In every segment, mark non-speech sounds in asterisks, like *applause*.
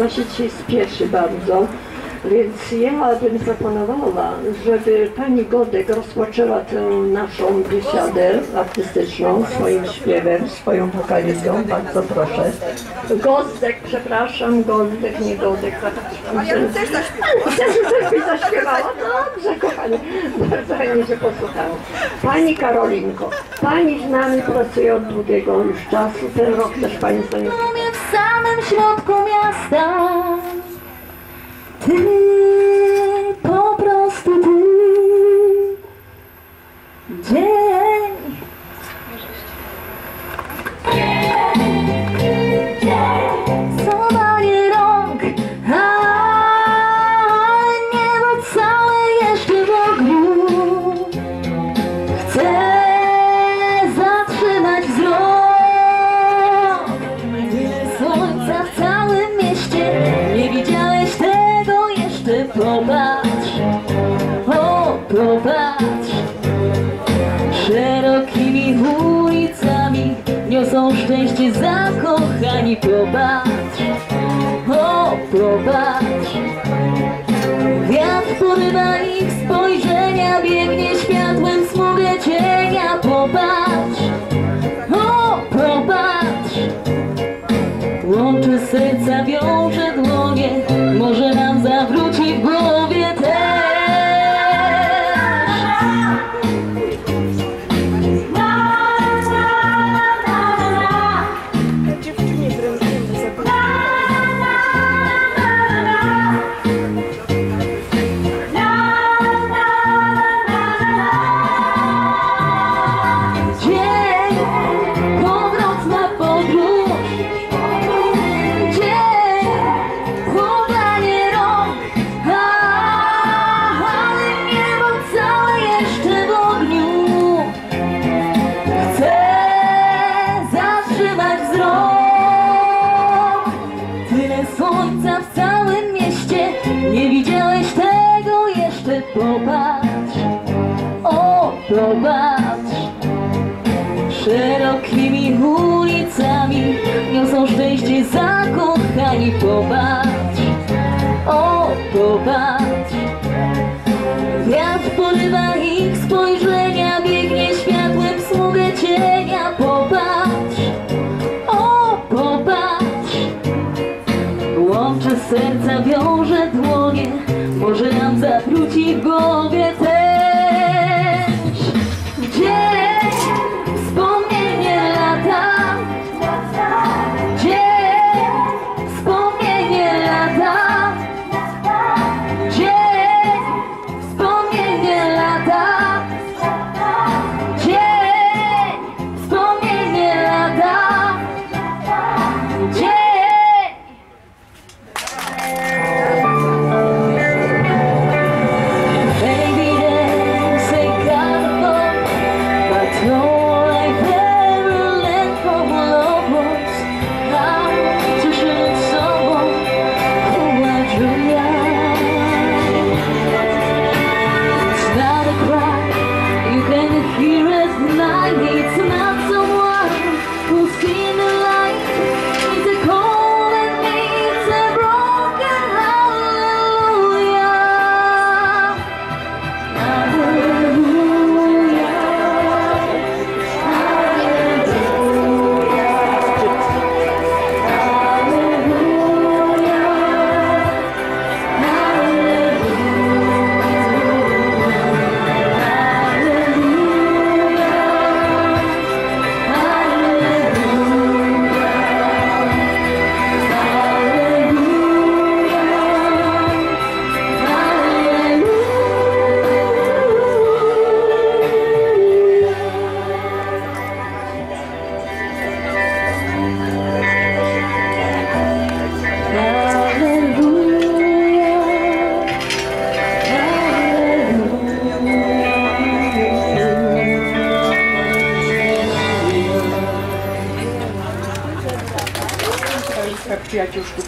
Ona się dzisiaj spieszy bardzo, więc ja bym zaproponowała, żeby pani Godek rozpoczęła tę naszą biesiadę artystyczną swoim śpiewem, swoją wokalizą. Bardzo proszę. Gozdek, przepraszam, Gozdek, nie Godek. A ja bym też zaśpiewała. Też, też by zaśpiewała. Dobrze, kochani. Bardzo chętnie się posłuchałam. Pani Karolinko, pani z nami pracuje od długiego już czasu. Ten rok też pani samym środku miasta. Ty, po prostu ty. Dzień Popatrz, o popatrz Wiatr porywa ich spojrzenia Biegnie światłem smugę cienia Popatrz, o popatrz Łączy serca, wiąże dłonie Może nam zawróci w głowie Szczęście zakochani Popatrz, o popatrz. Wiatr porywa ich spojrzenia Biegnie światłem w smugę cienia Popatrz, o popatrz. Łączy serca, wiąże dłonie Może nam zawróci głowie też. Dzień,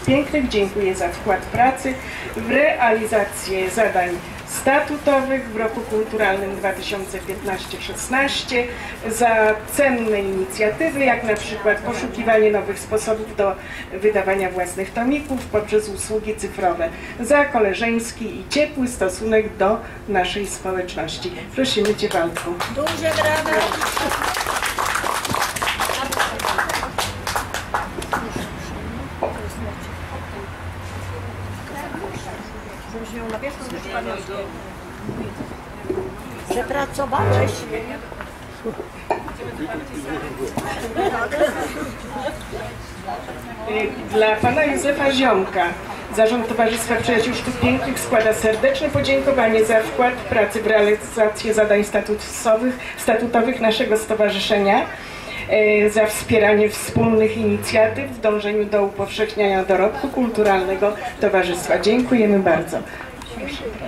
pięknych, dziękuję za wkład pracy w realizację zadań statutowych w roku kulturalnym 2015-16 za cenne inicjatywy, jak na przykład poszukiwanie nowych sposobów do wydawania własnych tomików poprzez usługi cyfrowe, za koleżeński i ciepły stosunek do naszej społeczności. Prosimy Cię Waldku. Duże brawa. Y, Dla pana Józefa Ziomka Zarząd Towarzystwa Przyjaciół Sztuk Pięknych składa serdeczne podziękowanie za wkład w pracę w realizację zadań statutowych, statutowych naszego stowarzyszenia, y, za wspieranie wspólnych inicjatyw w dążeniu do upowszechniania dorobku kulturalnego towarzystwa. Dziękujemy bardzo. Kopia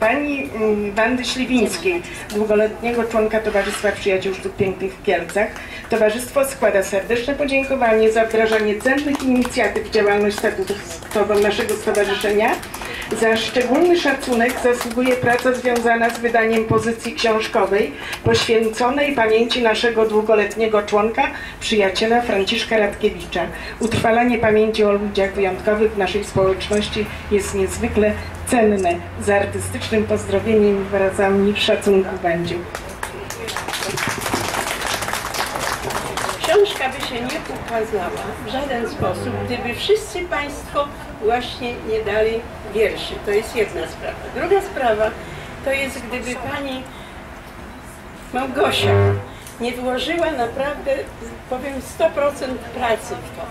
pani mm, Wandy Śliwińskiej, długoletniego członka Towarzystwa Przyjaciół Sztuk Pięknych w Kielcach. Towarzystwo składa serdeczne podziękowanie za wdrażanie cennych inicjatyw w działalność statutową naszego stowarzyszenia. Za szczególny szacunek zasługuje praca związana z wydaniem pozycji książkowej poświęconej pamięci naszego długoletniego członka, przyjaciela Franciszka Radkiewicza. Utrwalanie pamięci o ludziach wyjątkowych w naszej społeczności jest niezwykle cenne. Z artystycznym pozdrowieniem i wyrazami szacunku będzie. Książka by się nie ukazała w żaden sposób, gdyby wszyscy Państwo właśnie nie dali wierszy. To jest jedna sprawa. Druga sprawa to jest, gdyby Pani Małgosia nie włożyła naprawdę, powiem, 100% pracy w to,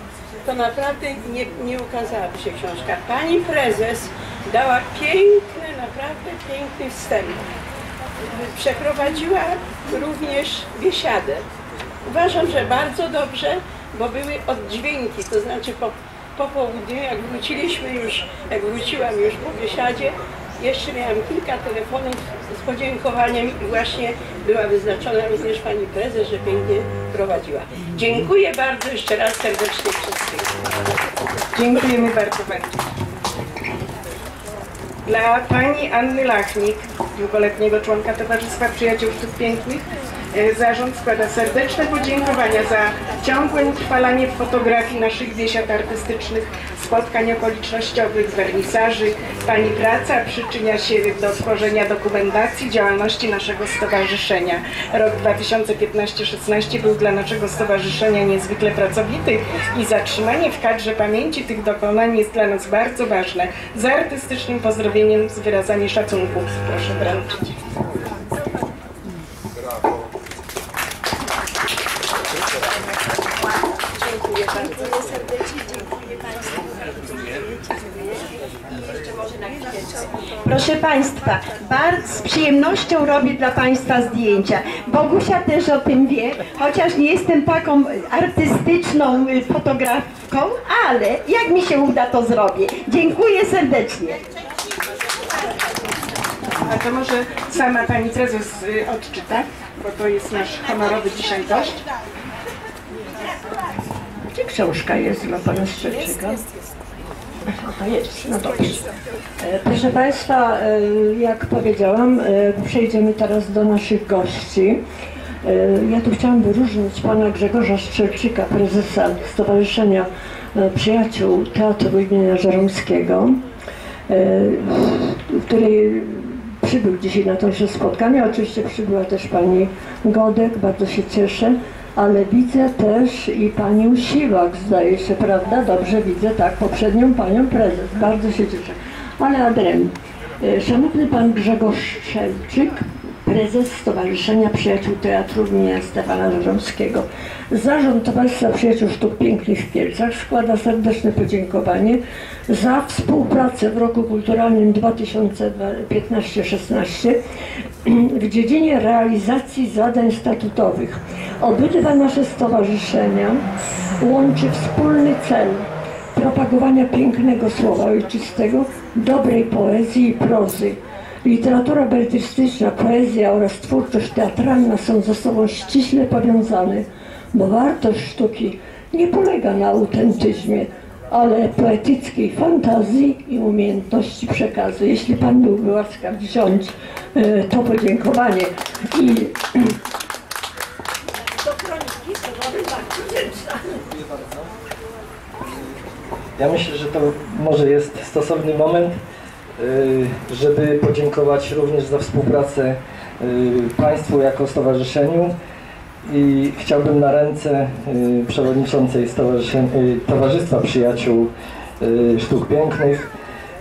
to naprawdę nie, nie ukazałaby się książka. Pani prezes dała piękny, naprawdę piękny wstęp. Przeprowadziła również biesiadę. Uważam, że bardzo dobrze, bo były oddźwięki, to znaczy po, po południu, jak wróciliśmy już, jak wróciłam już po biesiadzie, jeszcze miałam kilka telefonów z podziękowaniem i właśnie była wyznaczona również pani prezes, że pięknie prowadziła. Dziękuję bardzo jeszcze raz serdecznie wszystkim. Dziękujemy bardzo Wędki. Dla pani Anny Lachnik, długoletniego członka Towarzystwa Przyjaciół Sztuk Pięknych, e, zarząd składa serdeczne podziękowania za ciągłe utrwalanie fotografii naszych biesiad artystycznych, spotkań okolicznościowych, wernisaży. Pani praca przyczynia się do tworzenia dokumentacji działalności naszego stowarzyszenia. Rok 2015-16 był dla naszego stowarzyszenia niezwykle pracowity i zatrzymanie w kadrze pamięci tych dokonań jest dla nas bardzo ważne. Z artystycznym pozdrowieniem, z wyrazami szacunku. Proszę wręczyć. Proszę Państwa, bardzo z przyjemnością robię dla Państwa zdjęcia. Bogusia też o tym wie, chociaż nie jestem taką artystyczną y, fotografką, ale jak mi się uda, to zrobię. Dziękuję serdecznie. A to może sama pani prezes y, odczyta, bo to jest nasz honorowy dzisiaj gość. Gdzie książka jest dla pana Szczerczyka? A, to jest, no dobrze. Proszę Państwa, e, jak powiedziałam, e, przejdziemy teraz do naszych gości. E, Ja tu chciałam wyróżnić pana Grzegorza Szczerczyka, prezesa Stowarzyszenia Przyjaciół Teatru imienia Żeromskiego, który przybył dzisiaj na to nasze spotkanie. Oczywiście przybyła też pani Godek, bardzo się cieszę, ale widzę też i panią Siwak, zdaje się, prawda? Dobrze widzę, tak, poprzednią panią prezes, bardzo się cieszę. Ale adrem, szanowny pan Grzegorz Szczelczyk, prezes Stowarzyszenia Przyjaciół Teatru imienia Stefana Żeromskiego. Zarząd Towarzystwa Przyjaciół Sztuk Pięknych w Kielcach składa serdeczne podziękowanie za współpracę w roku kulturalnym 2015-16 w dziedzinie realizacji zadań statutowych. Obydwa nasze stowarzyszenia łączy wspólny cel propagowania pięknego słowa ojczystego, dobrej poezji i prozy. Literatura beletrystyczna, poezja oraz twórczość teatralna są ze sobą ściśle powiązane, bo wartość sztuki nie polega na autentyzmie, ale poetyckiej fantazji i umiejętności przekazu. Jeśli Pan byłby łaskaw wziąć e, to podziękowanie i *clears throat* do kroniki, to bardzo wdzięczna. Ja myślę, że to może jest stosowny moment, żeby podziękować również za współpracę y, Państwu jako stowarzyszeniu i chciałbym na ręce y, przewodniczącej y, Towarzystwa Przyjaciół y, Sztuk Pięknych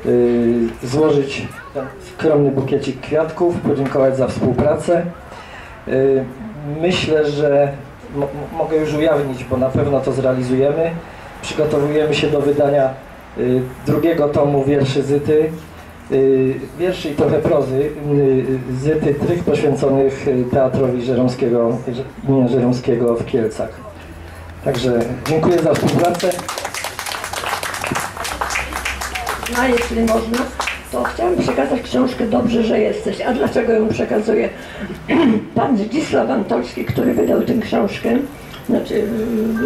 y, złożyć ten skromny bukiecik kwiatków, podziękować za współpracę. Y, Myślę, że mo- mo- mogę już ujawnić, bo na pewno to zrealizujemy. Przygotowujemy się do wydania y, drugiego tomu wierszy Zyty. Y, wierszy i trochę prozy y, Zyty Trych poświęconych y, Teatrowi Żeromskiego, imienia Żeromskiego w Kielcach. Także dziękuję za współpracę. A jeśli można, to chciałam przekazać książkę Dobrze, że jesteś. A dlaczego ją przekazuję? *clears throat* Pan Zdzisław Antolski, który wydał tę książkę, znaczy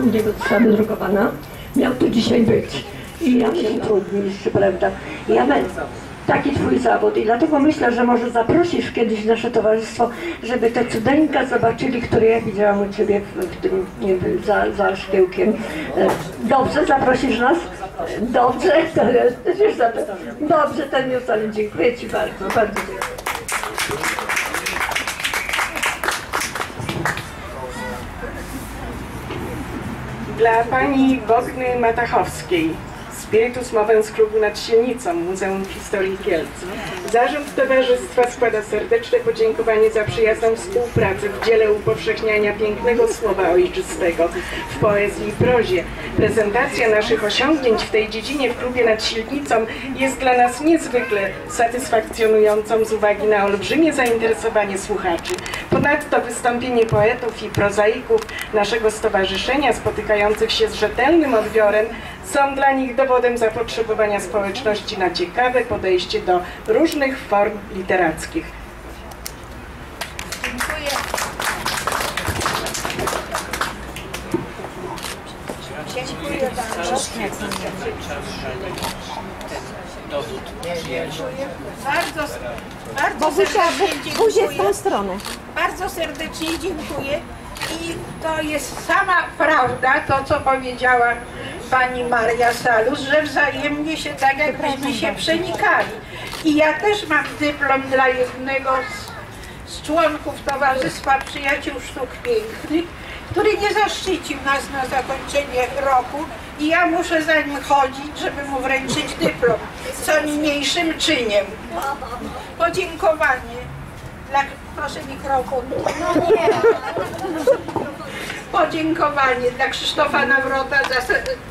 u niego została wydrukowana, miał tu dzisiaj być. I ja miałem trudniejszy, prawda? Ja będę taki twój zawód i dlatego myślę, że może zaprosisz kiedyś nasze towarzystwo, żeby te cudeńka zobaczyli, które ja widziałam u ciebie w, w tym wiem, za, za szkiełkiem. E, Dobrze, zaprosisz nas? Dobrze, *laughs* to już. Dobrze, ten już, ale dziękuję Ci bardzo, bardzo dziękuję. Dla pani Bogny Matachowskiej, Spiritus Movens Klubu nad Silnicą, Muzeum Historii Kielc. Zarząd Towarzystwa składa serdeczne podziękowanie za przyjazną współpracę w dziele upowszechniania pięknego słowa ojczystego w poezji i prozie. Prezentacja naszych osiągnięć w tej dziedzinie w Klubie nad Silnicą jest dla nas niezwykle satysfakcjonującą z uwagi na olbrzymie zainteresowanie słuchaczy. Ponadto wystąpienie poetów i prozaików naszego stowarzyszenia spotykających się z rzetelnym odbiorem są dla nich dowodem zapotrzebowania społeczności na ciekawe podejście do różnych form literackich. Dziękuję bardzo. Bardzo, bardzo serdecznie dziękuję. stronę. Bardzo serdecznie dziękuję. I to jest sama prawda, to co powiedziała pani Maria Salus, że wzajemnie się tak jakbyśmy się przenikali. I ja też mam dyplom dla jednego z, z członków Towarzystwa Przyjaciół Sztuk Pięknych, który nie zaszczycił nas na zakończenie roku i ja muszę za nim chodzić, żeby mu wręczyć dyplom, co niniejszym czyniem. Podziękowanie dla... Proszę mikrofon. No nie. Podziękowanie dla Krzysztofa Nawrota za,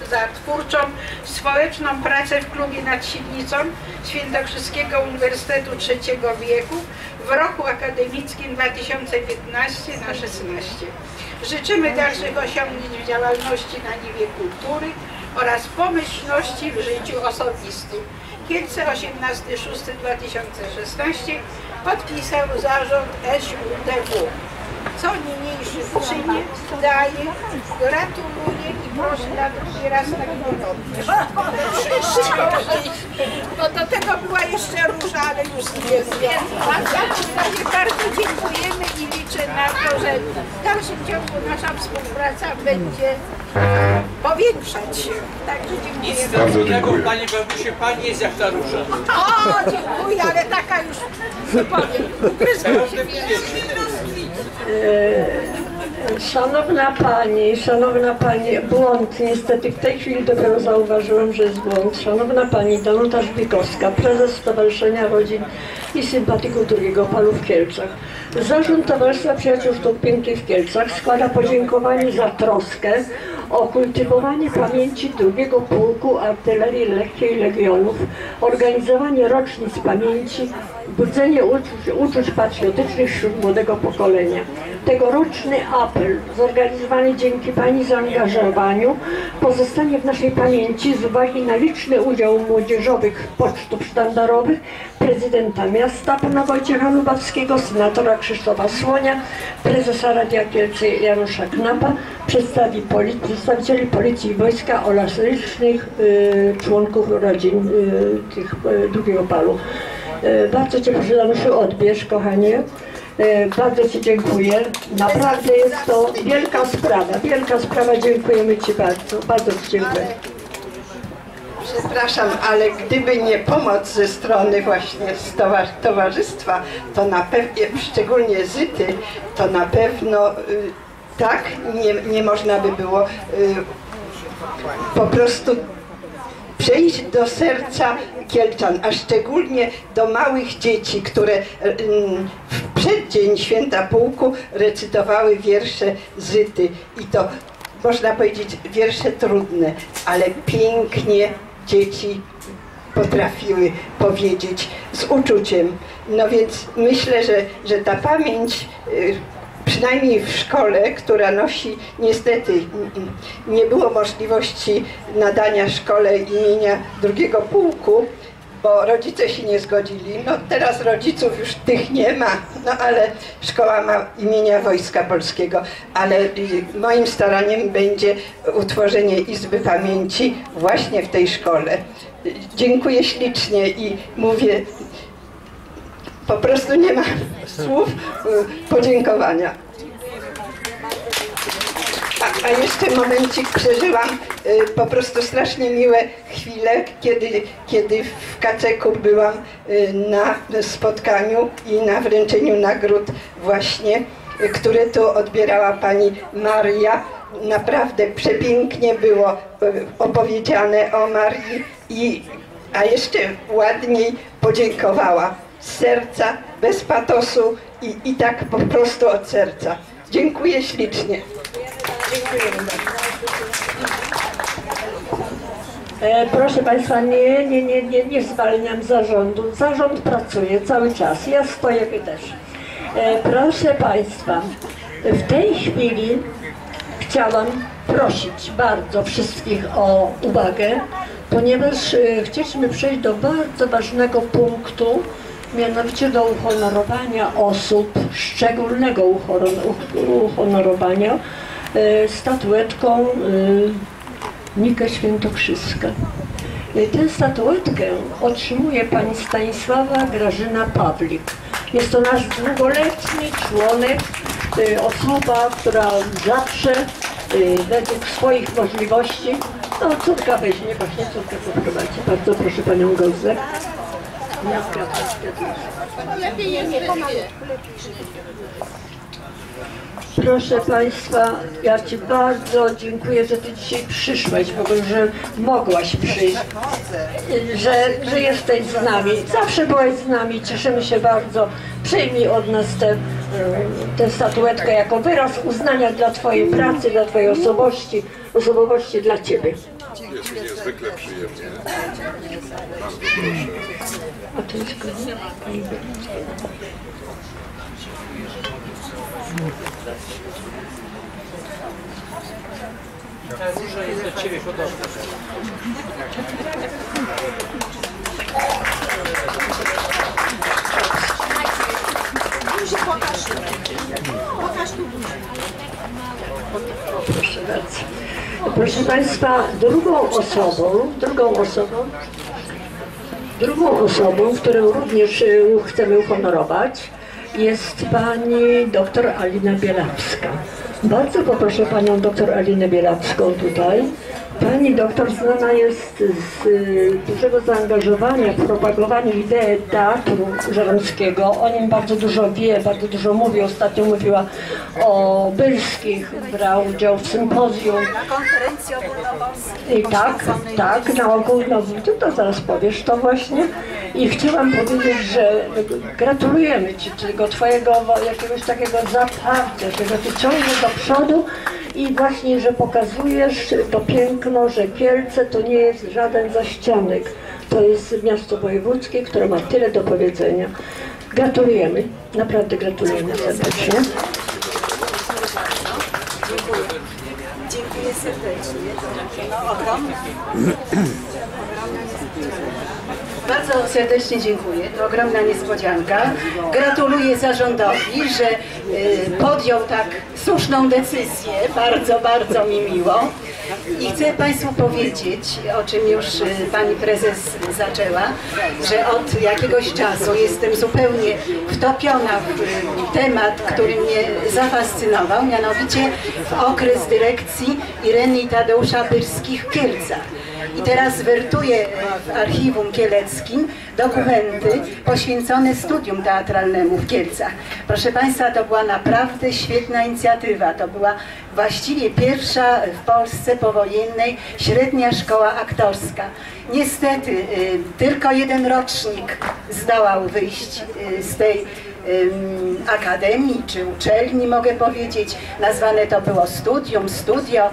za twórczą, społeczną pracę w klubie nad Silnicą Świętokrzyskiego Uniwersytetu Trzeciego Wieku w roku akademickim 2015 na 16. Życzymy dalszych osiągnięć w działalności na niwie kultury oraz pomyślności w życiu osobistym. Kielce 18.06.2016 podpisał zarząd SUDW. Co niniejszy czynię, daję, gratuluję i proszę na drugi raz tak nie robić. No do tego była jeszcze róża, ale już nie wiem. A w takim razie bardzo dziękujemy i liczę na to, że w dalszym ciągu nasza współpraca będzie powiększać się. Także dziękujemy. Bardzo dziękuję. Panie Babusie, pani jest jak ta róża. O, dziękuję, ale taka już, nie powiem, ugryzła się. 呃 Szanowna Pani, Szanowna Pani, błąd, niestety w tej chwili dopiero zauważyłam, że jest błąd. Szanowna Pani Danuta Żbikowska, prezes Stowarzyszenia Rodzin i sympatyków drugiego palu w Kielcach. Zarząd Towarzystwa Przyjaciół Sztuk Pięknych w Kielcach składa podziękowanie za troskę o kultywowanie pamięci drugiego pułku artylerii lekkiej Legionów, organizowanie rocznic pamięci, budzenie uczuć, uczuć patriotycznych wśród młodego pokolenia. Tegoroczny apel, zorganizowany dzięki Pani zaangażowaniu, pozostanie w naszej pamięci z uwagi na liczny udział młodzieżowych pocztów sztandarowych, prezydenta miasta pana Wojciecha Lubawskiego, senatora Krzysztofa Słonia, prezesa Radia Kielce Janusza Knapa, przedstawi poli, przedstawicieli Policji i Wojska oraz licznych y, członków rodzin y, tych y, drugiego palu. Y, bardzo Cię proszę Januszu, odbierz kochanie. Y, Bardzo Ci dziękuję. Naprawdę jest to wielka sprawa. Wielka sprawa. Dziękujemy Ci bardzo. Bardzo Ci dziękuję. Przepraszam, ale gdyby nie pomoc ze strony właśnie towarzystwa, to na pewno, szczególnie Zyty, to na pewno y, tak nie, nie można by było y, po prostu przejść do serca Kielczan, a szczególnie do małych dzieci, które y, w przeddzień Święta Pułku recytowały wiersze Zyty i to można powiedzieć wiersze trudne, ale pięknie dzieci potrafiły powiedzieć z uczuciem. No więc myślę, że, że ta pamięć y, przynajmniej w szkole, która nosi niestety nie było możliwości nadania szkole imienia drugiego pułku, bo rodzice się nie zgodzili. No teraz rodziców już tych nie ma, no ale szkoła ma imienia Wojska Polskiego, ale y, moim staraniem będzie utworzenie Izby Pamięci właśnie w tej szkole. Dziękuję ślicznie i mówię, po prostu nie ma słów y, podziękowania. A, a jeszcze momencik przeżyłam y, po prostu strasznie miłe chwile, kiedy, kiedy w Kaceku byłam y, na spotkaniu i na wręczeniu nagród właśnie, które tu odbierała pani Maria. Naprawdę przepięknie było opowiedziane o Marii i a jeszcze ładniej podziękowała z serca, bez patosu i, i tak po prostu od serca. Dziękuję ślicznie. Dziękuję bardzo. Proszę Państwa, nie, nie, nie, nie, nie zwalniam zarządu. Zarząd pracuje cały czas. Ja stoję też. E, Proszę Państwa, w tej chwili chciałam prosić bardzo wszystkich o uwagę, ponieważ e, chcieliśmy przejść do bardzo ważnego punktu, mianowicie do uhonorowania osób, szczególnego uhonorowania e, statuetką e, Nika Świętokrzyska. Y, Tę statuetkę otrzymuje pani Stanisława Grażyna Pawlik. Jest to nasz długoletni członek, osoba, która zawsze według swoich możliwości, no córka weźmie, właśnie córkę poprowadzi. Bardzo proszę panią Gozek. Proszę Państwa, ja Ci bardzo dziękuję, że Ty dzisiaj przyszłaś, w ogóle, że mogłaś przyjść, że, że jesteś z nami. Zawsze byłaś z nami, cieszymy się bardzo. Przyjmij od nas tę tę statuetkę jako wyraz uznania dla Twojej pracy, dla Twojej osobowości, osobowości dla Ciebie. Jest mi niezwykle przyjemnie. Bardzo proszę. Ta róża jest do ciebie podobna. Proszę bardzo. Proszę Państwa, drugą osobą, drugą osobą, drugą osobą, którą również y, chcemy uhonorować, jest pani doktor Alina Bielawska. Bardzo poproszę panią doktor Alinę Bielawską tutaj, Pani doktor znana jest z y, dużego zaangażowania w propagowanie idei teatru żeromskiego. O nim bardzo dużo wie, bardzo dużo mówi. Ostatnio mówiła o Bylskich, brał udział w sympozjum. Na konferencji ogólnopolskiej. Tak, tak, na ogólno, ty to zaraz powiesz to właśnie. I chciałam powiedzieć, że gratulujemy Ci tego Twojego jakiegoś takiego zaparcia, że Ty ciągniesz do przodu i właśnie, że pokazujesz to piękno, że Kielce to nie jest żaden zaścianek. To jest miasto wojewódzkie, które ma tyle do powiedzenia. Gratulujemy, naprawdę gratulujemy serdecznie. Dziękuję serdecznie. No, ogromna. Bardzo serdecznie dziękuję. To ogromna niespodzianka. Gratuluję zarządowi, że y, podjął tak słuszną decyzję. Bardzo, bardzo mi miło. I chcę Państwu powiedzieć, o czym już y, Pani Prezes zaczęła, że od jakiegoś czasu jestem zupełnie wtopiona w y, temat, który mnie zafascynował, mianowicie w okres dyrekcji Ireny Tadeusza Kielcach. I teraz wertuję w archiwum kieleckim dokumenty poświęcone studium teatralnemu w Kielcach. Proszę Państwa, to była naprawdę świetna inicjatywa. To była właściwie pierwsza w Polsce powojennej średnia szkoła aktorska. Niestety y, tylko jeden rocznik zdołał wyjść y, z tej akademii czy uczelni, mogę powiedzieć. Nazwane to było studium, studio.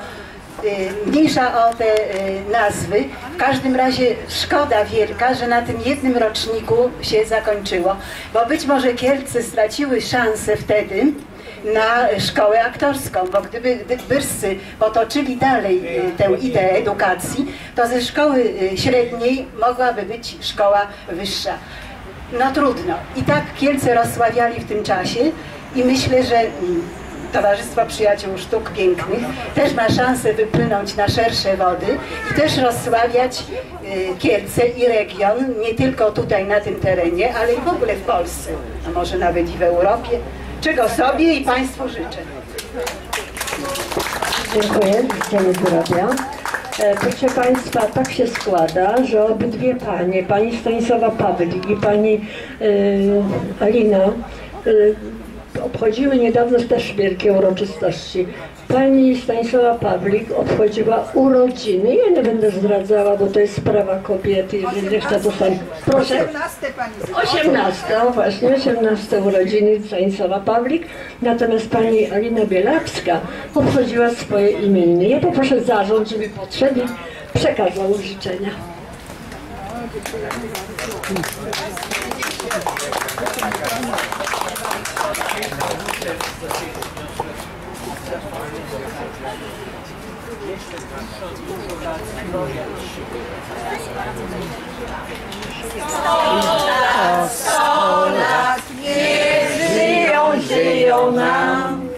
Y, Mniejsza o te y, nazwy. W każdym razie szkoda wielka, że na tym jednym roczniku się zakończyło, bo być może Kielce straciły szansę wtedy na szkołę aktorską, bo gdyby gdy Byrscy potoczyli dalej y, tę ideę edukacji, to ze szkoły średniej mogłaby być szkoła wyższa. No trudno. I tak Kielce rozsławiali w tym czasie i myślę, że mm, Towarzystwo Przyjaciół Sztuk Pięknych też ma szansę wypłynąć na szersze wody i też rozsławiać y, Kielce i region, nie tylko tutaj na tym terenie, ale i w ogóle w Polsce, a może nawet i w Europie, czego sobie i Państwu życzę. Dziękuję, życzenie zdrowia. E, Proszę Państwa, tak się składa, że obydwie panie, pani Stanisława Pawlik i pani e, Alina e, obchodziły niedawno też wielkie uroczystości. Pani Stanisława Pawlik obchodziła urodziny. Ja nie będę zdradzała, bo to jest sprawa kobiety, jeżeli nie chce to sam. Proszę. 18 pani 18, o właśnie, 18 urodziny Stanisława Pawlik, natomiast pani Alina Bielawska obchodziła swoje imieniny. Ja poproszę zarząd, żeby podszedł i przekazał życzenia. Sto lat nie żyją, żyją nam.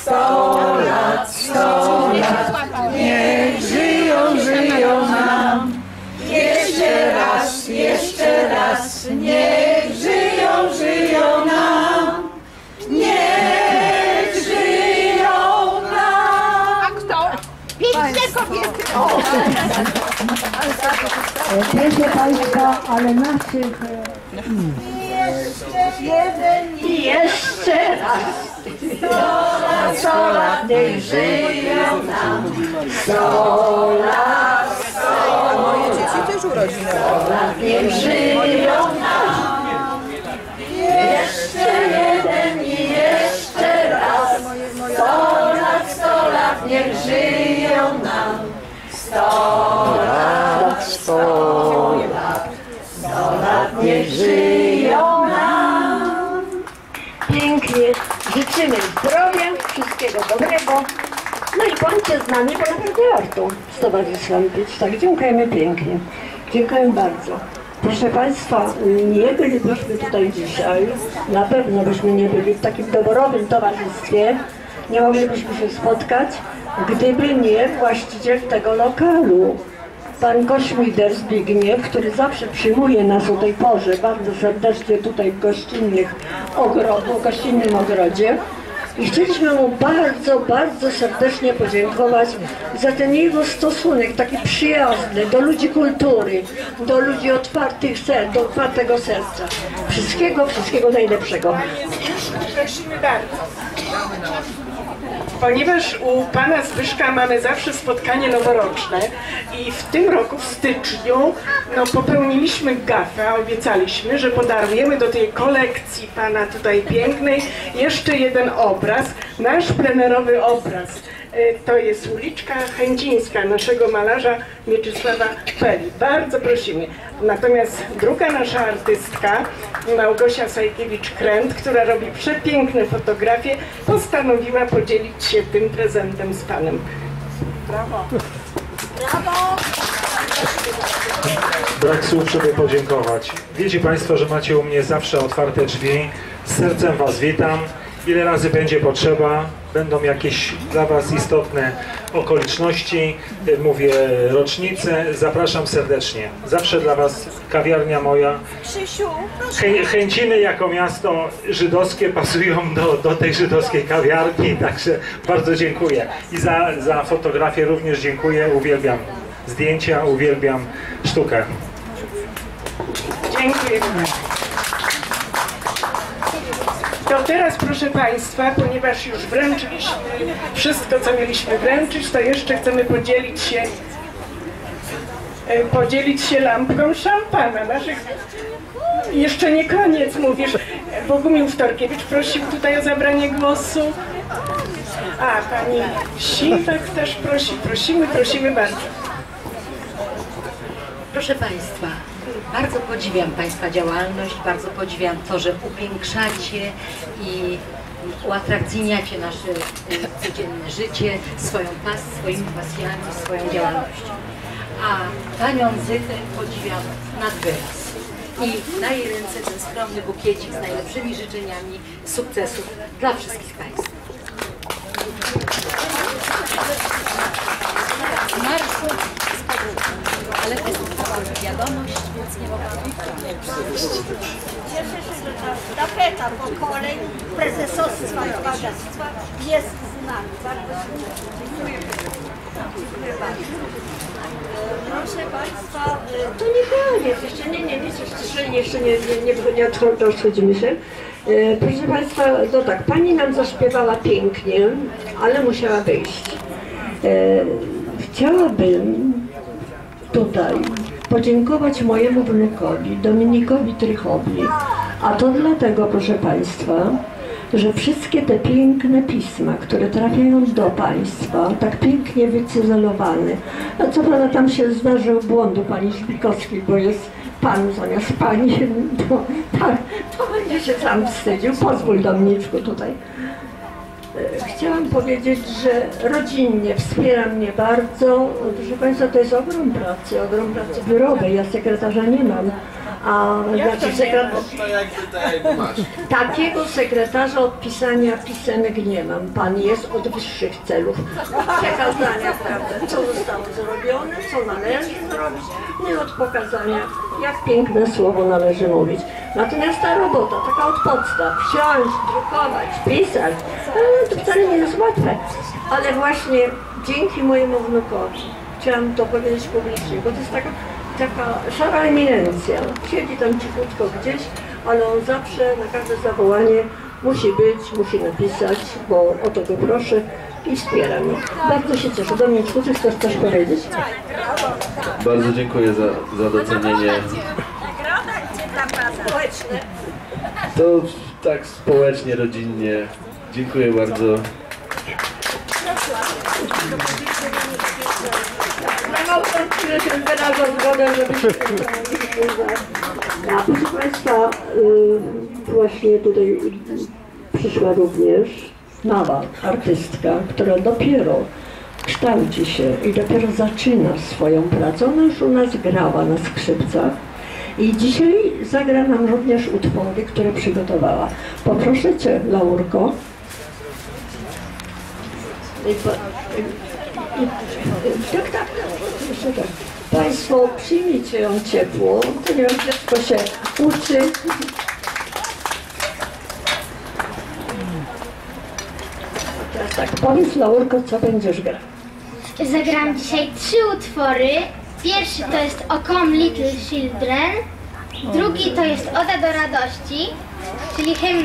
Sto lat, sto lat nie żyją, żyją nam. Jeszcze raz, jeszcze raz niech Piękne kobiety. Proszę Państwa, ale naszych... Jeszcze jeden I jeszcze raz. Sto lat niech żyją nam. Sto lat, sto Moje dzieci też. Sto lat niech żyją nam. Niech żyją nam. Sto lat, sto lat. Sto lat niech żyją nam. Pięknie życzymy zdrowia, wszystkiego dobrego. No i bądźcie z nami, bo naprawdę warto z towarzystwem być. Tak, dziękujemy pięknie. Dziękuję bardzo. Proszę Państwa, nie bylibyśmy tutaj dzisiaj, na pewno byśmy nie byli w takim doborowym towarzystwie, nie moglibyśmy się spotkać, gdyby nie właściciel tego lokalu. Pan Kośmider Zbigniew, który zawsze przyjmuje nas o tej porze bardzo serdecznie tutaj w gościnnych ogrodu, gościnnym ogrodzie. I chcieliśmy mu bardzo, bardzo serdecznie podziękować za ten jego stosunek taki przyjazny do ludzi kultury, do ludzi otwartych ser, do otwartego serca. Wszystkiego, wszystkiego najlepszego. Prosimy bardzo. Ponieważ u pana Zbyszka mamy zawsze spotkanie noworoczne i w tym roku w styczniu no, popełniliśmy gafę, obiecaliśmy, że podarujemy do tej kolekcji pana tutaj pięknej jeszcze jeden obraz, nasz plenerowy obraz. E, To jest uliczka Chęcińska naszego malarza Mieczysława Peli. Bardzo prosimy. Natomiast druga nasza artystka, Małgosia Sajkiewicz-Kręt, która robi przepiękne fotografie, postanowiła podzielić się tym prezentem z panem. Brawo! Brak słów, żeby podziękować. Wiecie Państwo, że macie u mnie zawsze otwarte drzwi. Z sercem Was witam. Ile razy będzie potrzeba, będą jakieś dla Was istotne okoliczności, y, mówię rocznice, zapraszam serdecznie. Zawsze dla Was kawiarnia moja. Chę, Chęciny jako miasto żydowskie pasują do, do tej żydowskiej kawiarni, *laughs* także bardzo dziękuję. I za, za fotografię również dziękuję, uwielbiam zdjęcia, uwielbiam sztukę. Dziękuję. To teraz, proszę Państwa, ponieważ już wręczyliśmy wszystko, co mieliśmy wręczyć, to jeszcze chcemy podzielić się e, podzielić się lampką szampana naszych. Jeszcze nie koniec, mówisz. Bogumił Wtorkiewicz prosił tutaj o zabranie głosu. A, pani Siwek też prosi. Prosimy, prosimy bardzo. Proszę Państwa, bardzo podziwiam Państwa działalność, bardzo podziwiam to, że upiększacie i uatrakcyjniacie nasze y, codzienne życie swoją pas, swoimi pasjami, swoją działalnością. A Panią Zytę podziwiam nad wyraz. I jej ręce ten skromny bukiecik z najlepszymi życzeniami sukcesów dla wszystkich Państwa. Z marszu z. Ale wysłałam wiadomość, więc nie. Cieszę się, że ta sztafeta pokoleń prezesostwa i bogactwa jest z nami. Bardzo dziękuję. Dziękuję bardzo. Proszę Państwa, e, To nie koniec, jeszcze nie, nie, nie, jeszcze nie, jeszcze nie, nie, nie, nie odcho- rozchodzimy się. E, Proszę Państwa, no tak, Pani nam zaśpiewała pięknie, ale musiała wyjść. E, chciałabym tutaj podziękować mojemu wnukowi, Dominikowi Trychowi, a to dlatego, proszę Państwa, że wszystkie te piękne pisma, które trafiają do Państwa, tak pięknie wycyzelowane, a co prawda tam się zdarzył błąd u Pani Szpikowskiej, bo jest Pan zamiast Pani, *laughs* to, tak, to będzie się sam wstydził. Pozwól Dominiczku tutaj. E, Chciałam powiedzieć, że rodzinnie wspiera mnie bardzo. Proszę Państwa, to jest ogrom pracy, ogrom pracy biurowej. Ja sekretarza nie mam. A znaczy sekretarz, *laughs* takiego sekretarza od pisania pisemek nie mam. Pan jest od wyższych celów. Przekazania, prawda, co zostało zrobione, co należy zrobić, nie od pokazania, jak piękne słowo należy mówić. Natomiast ta robota, taka od podstaw, wsiąść, drukować, pisać, to wcale nie jest łatwe. Ale właśnie dzięki mojemu wnukowi, chciałam to powiedzieć publicznie, bo to jest taka, taka szara eminencja. Siedzi tam cichutko gdzieś, ale on zawsze na każde zawołanie musi być, musi napisać, bo o to go proszę i wspiera mnie. Bardzo się cieszę. Dominiczku, czy chcesz coś powiedzieć? Bardzo dziękuję za, za docenienie. nagroda gdzie Was społeczne. To tak społecznie, rodzinnie. Dziękuję bardzo. Na małżeństwie się wyraża zgodę, żeby się A proszę Państwa, y, właśnie tutaj przyszła również mała artystka, która dopiero kształci się i dopiero zaczyna swoją pracę. Ona już u nas grała na skrzypcach i dzisiaj zagra nam również utwory, które przygotowała. Poproszę Cię, Laurko. Tak, tak, tak. Państwo przyjmijcie ją ciepło, to nie wiem, dziecko się uczy. Tak, powiedz Laurko, co będziesz grał. Zagram dzisiaj trzy utwory. Pierwszy to jest O Come Little Children, drugi to jest Oda do radości, czyli hymn